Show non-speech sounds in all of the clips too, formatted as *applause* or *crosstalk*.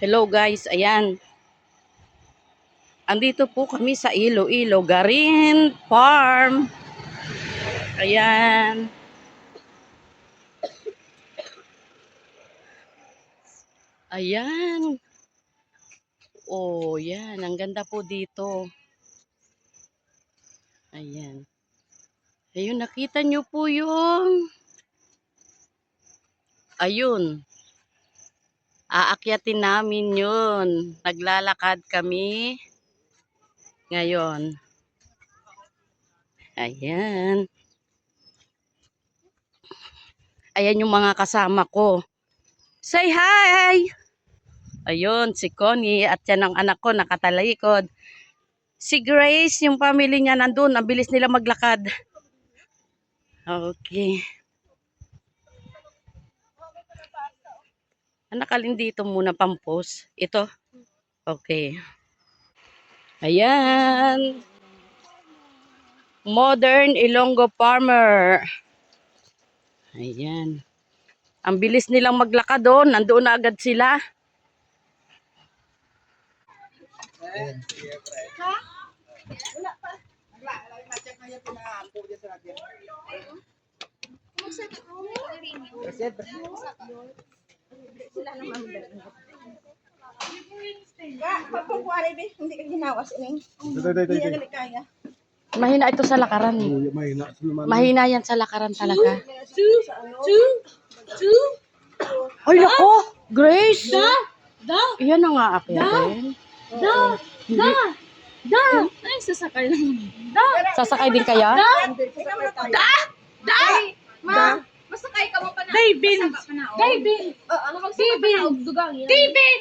Hello guys, ayan. Andito po kami sa Iloilo Garin Farm. Ayan. Ayan. Oh, yan. Ang ganda po dito. Ayan. Ayun, nakita nyo po yung... Ayun. Aakyatin namin yun. Naglalakad kami. Ngayon. Ayan. Ayan yung mga kasama ko. Say hi! Ayun, si Connie at yan ang anak ko nakatalikod. Si Grace, yung family niya nandun. Ang bilis nila maglakad. Okay. Anak, alin dito muna pampos. Ito? Okay. Ayan. Modern Ilonggo Farmer. Ayan. Ang bilis nilang maglakad doon. Nandoon na agad sila. Papukuari be, hindi ka ining. Day, Hindi ka kaya. Mahina ito sa lakaran. Mahina. Mahina yan sa lakaran talaga. Two, two, two. Ay, nako! Grace! Da, da, Iyan na nga akyatin. da, da, da. Ay, sasakay lang. Da, Sasakay din kaya? da, da. Ma, masakay ka mo pa na. Daybin. Daybin. Ano na og dugang. Daybin.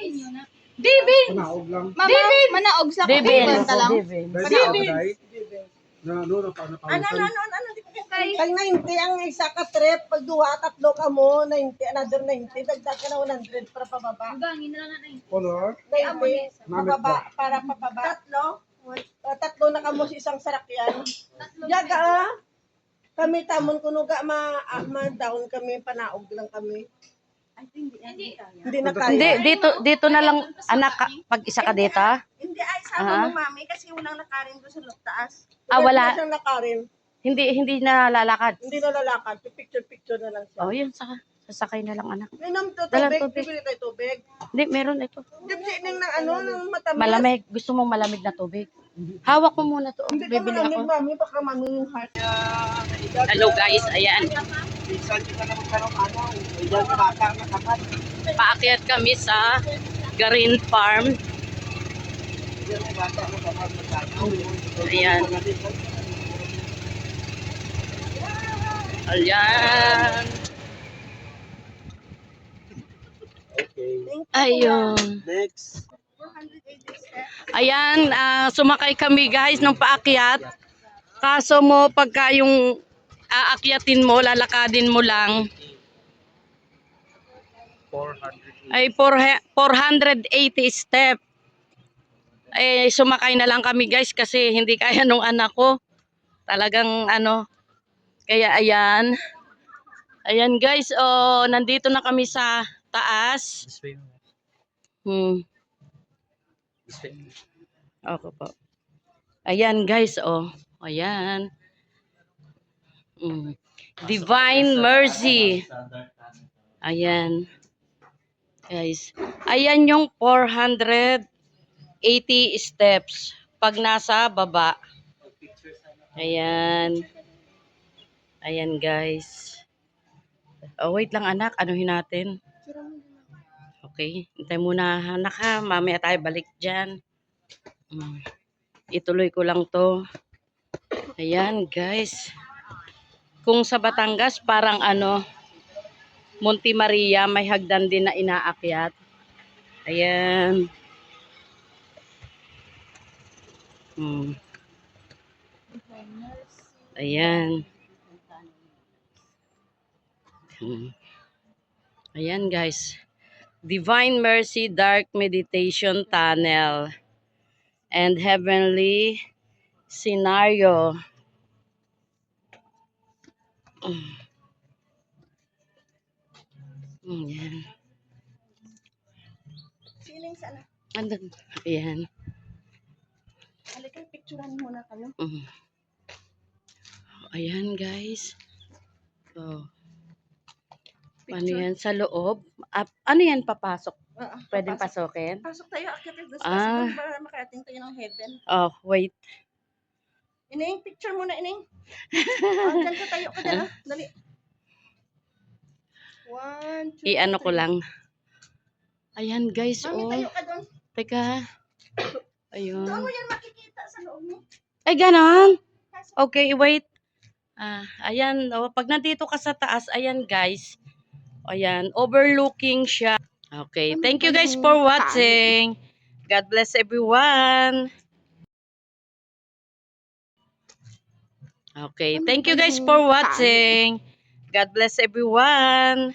Daybin. Panaog lang. Mama, manaog sa Devin. Benta lang. Devin. Day, day. Na, ano, na, na, Ano, ano, ano, ano, di ko kaya. Pag 90 ang isa ka trip, pag duha, tatlo ka mo, 90, another 90, dagdag ka na 100 para pababa. Color. 90, pababa, para pababa. Tatlo? Uh, tatlo na kamo sa isang sarakyan. Yaga, ah. Kami tamon kuno ga ma, ah, ma down kami, panaog lang kami. Hindi na kaya. Hindi, dito, dito na lang, anak, ka- pag isa ka dito. ah. Hindi ay Ah. sa mo mami kasi walang nakarin doon sa loob taas. Ah, wala. Wala siyang nakarin. Hindi, hindi na lalakad. Hindi na lalakad. Picture picture na lang siya. Oh, yun, saka, sasakay na lang anak. Minom to Dalang tubig, tubig. bibili tayo tubig. Hindi, meron ito. Dibdi ning ng ano, ng matamis. Malamig. Gusto mong malamig na tubig? Hawak mo muna to. Hindi ka Bibili malamig, ako. mami, baka mami yung heart. Hello guys, ayan. Minsan kita na magkaroon ano. Iyan ka bata na kapat. Paakyat kami sa Garin Farm. Iyan ka bata na kapat. Ayan. Ayan. Ayun. Next. Ayan, ah, sumakay kami guys ng paakyat. Kaso mo, pagka yung aakyatin mo, lalakadin mo lang, 400. ay four- 480 step. Eh, sumakay na lang kami guys kasi hindi kaya nung anak ko. Talagang ano, kaya ayan. Ayan guys, oh, nandito na kami sa taas. This way. Hmm. This way. Ako po. Ayan guys, oh. Ayan. Mm. Divine Mercy. Ayan. Guys. Ayan yung 480 steps pag nasa baba. Ayan. Ayan guys. Oh, wait lang anak. Anuhin natin. Okay. Hintay muna anak ha. Mamaya tayo balik dyan. Mm. Ituloy ko lang to. Ayan, guys. Kung sa Batangas, parang ano, Monte Maria, may hagdan din na inaakyat. Ayan. Hmm. Ayan. Hmm. Ayan, guys. Divine Mercy Dark Meditation Tunnel and Heavenly Scenario. Mm, yan. Sining sana. Andun. Ayan. Halika, picturean muna kayo. Mm. Ayan, guys. Oh. Ano yan? Sa loob? Ah, ano yan papasok? Ah, ah, Pwedeng pasok. pasokin? Pasok tayo, akit as Ah. possible para makarating tayo ng heaven. Oh, wait. Ining, picture muna, Ining. *laughs* oh, dyan ka tayo ka dyan, ah. Dali. One, two, I-ano ko lang. Ayan, guys. Mami, Oh. tayo ka doon. Teka. Doon Ayun. mo yan makikita sa loob mo. Ay, ganon. Okay, wait. Ah, ayan, oh, pag nandito ka sa taas, ayan guys. Ayan, overlooking siya. Okay, thank you guys for watching. God bless everyone. Okay, thank you guys for watching. God bless everyone.